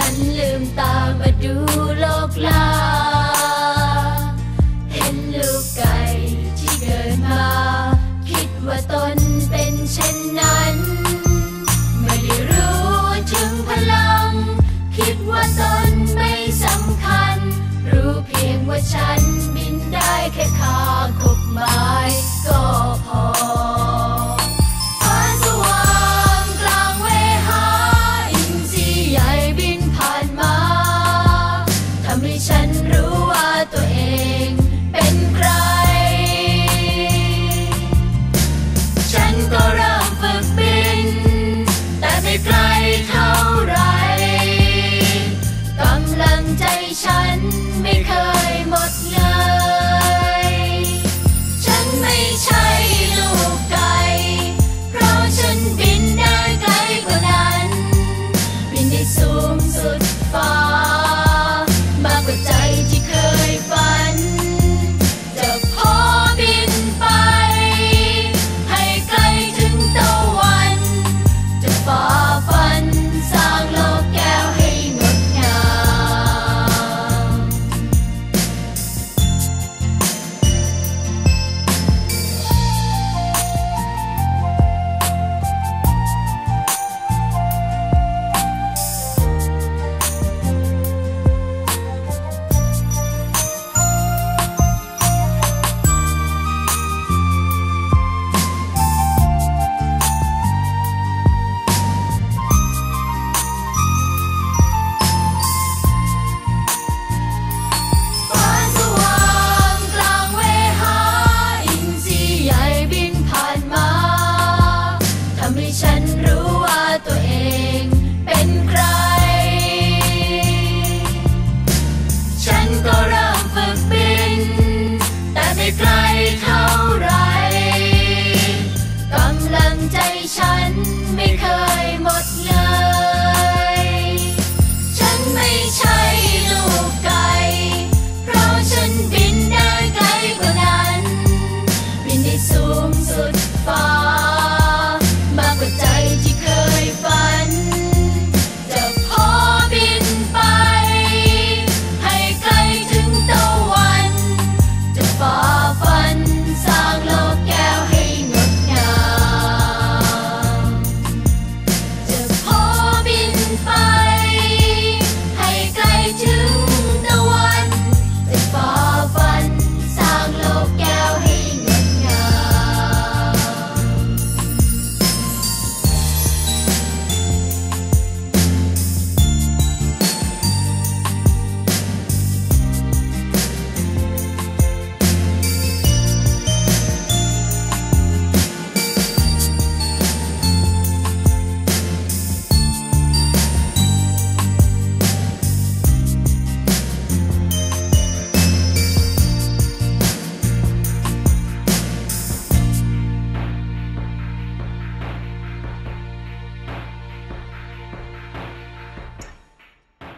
ฉันลืมตามาดูโลกลา เห็นลูกไก่ที่เดินมา คิดว่าตนเป็นเช่นนั้น ไม่ได้รู้ถึงพลัง คิดว่าตนไม่สำคัญ รู้เพียงว่าฉันบินได้แค่คาคบไม้ก็ ฉันรู้ว่าตัวเอง ใจฉันไม่เคยหมดเลย